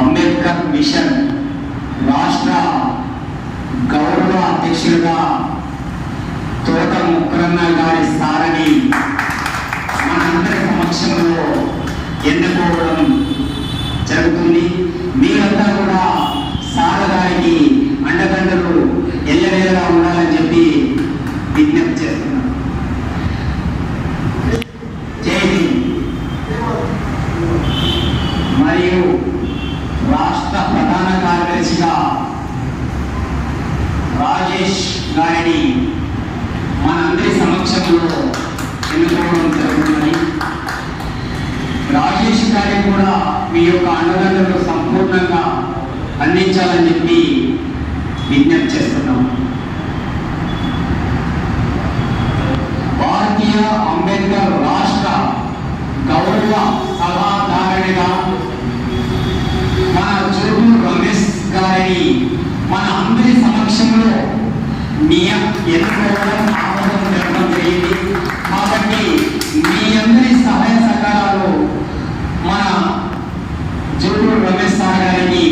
Ambedkar machine రాష్ట్ర గౌరవ అధ్యక్షులుగా తోట ముక్కరన్న గారి సారని మనందరి సమక్షంలో ఎన్నుకోవడం జరుగుతుంది. మీరంతా కూడా సార్ గారికి అండదండలు ఎల్లవేళలా ఉండాలని చెప్పి విజ్ఞప్తి చేస్తున్నాను మరియు రాజేష్ గారిని మనందరి సమక్షంలో ఎన్నుకోవడం జరుగుతుందని రాజేష్ గారి కూడా మీ యొక్క అండదండలు సంపూర్ణంగా అందించాలని చెప్పి విజ్ఞప్తి చేస్తున్నాం. భారతీయ అంబేద్కర్ రాష్ట్ర గౌరవ నియ- ఎన్నుకోవడం ఆమోదం జరగడం జరిగింది కాబట్టి మీ అందరి సహాయ సహకారాలు మన జూటూరు రమేష్ సార్ గారికి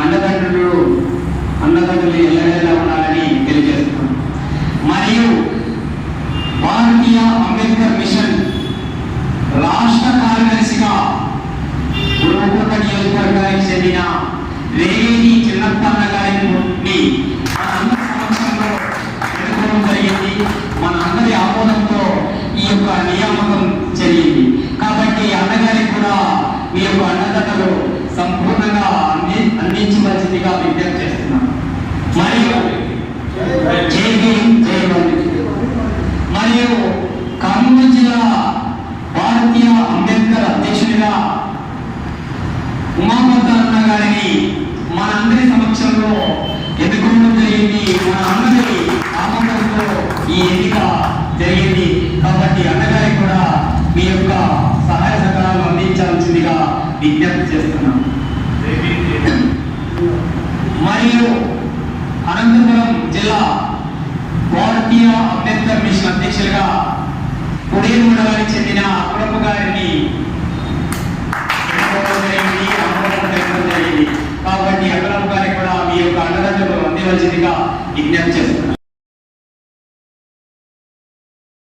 అండదండలు అండదండలు ఉండాలని తెలియజేస్తున్నాం మరియు భారతీయ అంబేద్కర్ మిషన్ రాష్ట్ర కార్యదర్శిగా గురువుకుంట నియోజకవర్గానికి చెందిన రేణి చిన్నప్పన్న గారిని అన్నది ఆమోదంతో ఈ యొక్క నియామకం జరిగింది. కాబట్టి అన్నగారికి కూడా మీ యొక్క అన్నదండలు సంపూర్ణంగా అంది అందించవలసిందిగా విజ్ఞప్తి చేస్తున్నాను. మరియు జై భీమ్ జై మరియు కర్నూలు జిల్లా భారతీయ అంబేద్కర్ అధ్యక్షుడిగా ఉమామత అన్న గారిని మనందరి సమక్షంలో ఎన్నుకోవడం జరిగింది. మన అందరి ఆమోదంతో ఈ ఎన్నిక జరిగింది. కాబట్టి అన్నగారికి కూడా మీ యొక్క సహాయ సహకారాలు అందించాల్సిందిగా విజ్ఞప్తి చేస్తున్నాం మరియు అనంతపురం జిల్లా భారతీయ అంబేద్కర్ మిషన్ అధ్యక్షులుగా పుడేరు మండలానికి చెందిన అప్పుడప్ప గారిని కాబట్టి అప్పుడప్ప గారికి కూడా మీ యొక్క అండదండలు అందివలసిందిగా విజ్ఞప్తి